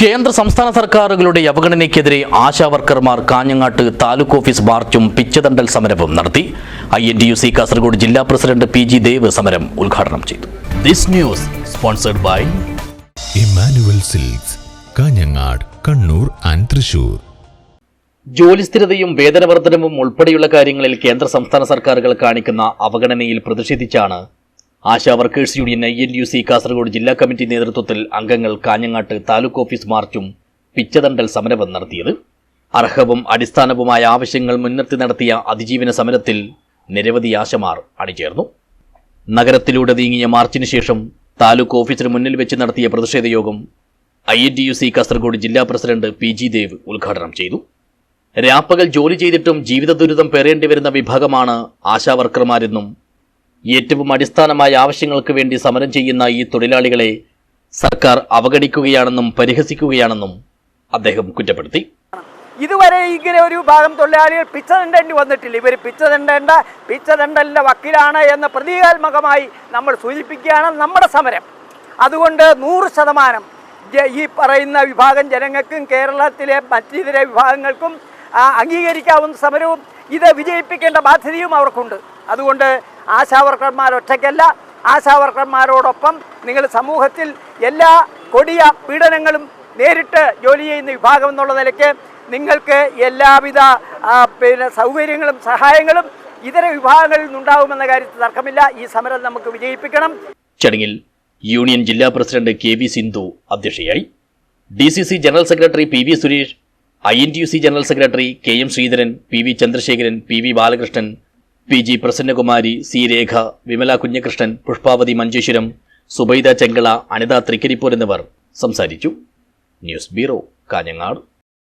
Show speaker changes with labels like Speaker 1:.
Speaker 1: കേന്ദ്ര സംസ്ഥാന സർക്കാരുകളുടെ അവഗണനയ്ക്കെതിരെ ആശാവർക്കർമാർ കാഞ്ഞങ്ങാട്ട് താലൂക്ക് ഓഫീസ് മാർച്ചും പിച്ചതണ്ടൽ സമരവും നടത്തി. I N T U C Kasaragod ജില്ലാ പ്രസിഡന്റ് പി ജി ദേവ് സമരം ഉദ്ഘാടനം ചെയ്തു. This news sponsored by
Speaker 2: Immanuel silks Kanhangad Kannur and Thrissur.
Speaker 1: ജോലിസ്ഥിരതയും വേതനവർദ്ധനവും ഉൾപ്പെടെയുള്ള കാര്യങ്ങളിൽ കേന്ദ്ര സംസ്ഥാന സർക്കാരുകൾ കാണിക്കുന്ന അവഗണനയിൽ പ്രതിഷേധിച്ചാണ് Asha workers union I N U C Kasaragod ജില്ലാ കമ്മിറ്റി നേതൃത്വത്തിൽ അംഗങ്ങൾ കാഞ്ഞങ്ങാട്ട് താലൂക്ക് ഓഫീസ് മാർച്ചും പിച്ചതണ്ടൽ സമരവും നടത്തിയത്. അർഹവും അടിസ്ഥാനവുമായ ആവശ്യങ്ങൾ മുൻനിർത്തി നടത്തിയ അതിജീവന സമരത്തിൽ നിരവധി ആശമാർ അണിചേർന്നു. നഗരത്തിലൂടെ നീങ്ങിയ മാർച്ചിന് ശേഷം താലൂക്ക് ഓഫീസിന് മുന്നിൽ വെച്ച് നടത്തിയ പ്രതിഷേധ യോഗം I N T U C Kasaragod ജില്ലാ പ്രസിഡന്റ് പി ജി ദേവ് ഉദ്ഘാടനം ചെയ്തു. രാപ്പകൽ ജോലി ചെയ്തിട്ടും ജീവിത ദുരിതം പേറേണ്ടി വരുന്ന വിഭാഗമാണ് ആശാ വർക്കർമാരെന്നും ഏറ്റവും അടിസ്ഥാനമായ ആവശ്യങ്ങൾക്ക് വേണ്ടി സമരം ചെയ്യുന്ന ഈ തൊഴിലാളികളെ സർക്കാർ അവഗണിക്കുകയാണെന്നും പരിഹസിക്കുകയാണെന്നും അദ്ദേഹം കുറ്റപ്പെടുത്തി.
Speaker 3: ഇതുവരെ ഇങ്ങനെ ഒരു ഭാഗം തൊഴിലാളികൾ പിച്ച തണ്ടേണ്ടി വന്നിട്ടില്ല. ഇവർ പിച്ച തണ്ടേണ്ട പിച്ച തണ്ടലിന്റെ വക്കീലാണ് എന്ന പ്രതീകാത്മകമായി നമ്മൾ സൂചിപ്പിക്കുകയാണ് നമ്മുടെ സമരം. അതുകൊണ്ട് നൂറ് ശതമാനം ഈ പറയുന്ന വിഭാഗം ജനങ്ങൾക്കും കേരളത്തിലെ മറ്റിതര വിഭാഗങ്ങൾക്കും അംഗീകരിക്കാവുന്ന സമരവും ഇത് വിജയിപ്പിക്കേണ്ട ബാധ്യതയും അവർക്കുണ്ട്. അതുകൊണ്ട് ആശാവർക്കർമാർ ഒറ്റയ്ക്കല്ല. ആശാവർക്കർമാരോടൊപ്പം നിങ്ങൾ സമൂഹത്തിൽ എല്ലാ കൊടിയ പീഡനങ്ങളും നേരിട്ട് ജോലി ചെയ്യുന്ന വിഭാഗം എന്നുള്ള നിലയ്ക്ക് നിങ്ങൾക്ക് എല്ലാവിധ പിന്നെ സൗകര്യങ്ങളും സഹായങ്ങളും ഇതര വിഭാഗങ്ങളിൽ നിന്നുണ്ടാകുമെന്ന കാര്യത്തിൽ തർക്കമില്ല. ഈ സമരം നമുക്ക് വിജയിപ്പിക്കണം.
Speaker 1: ചടങ്ങിൽ യൂണിയൻ ജില്ലാ പ്രസിഡന്റ് കെ വി സിന്ധു അധ്യക്ഷയായി. D C C general secretary P V Suresh I N T U C general secretary K M Sreedharan P V Chandrasekharan P V Balakrishnan P G Prasannakumari C Rekha Vimala Kunhikrishnan Pushpavathi Manjeshwaram Zubaida Chengala Anitha Thrikaripur എന്നിവർ സംസാരിച്ചു. News bureau Kanhangad.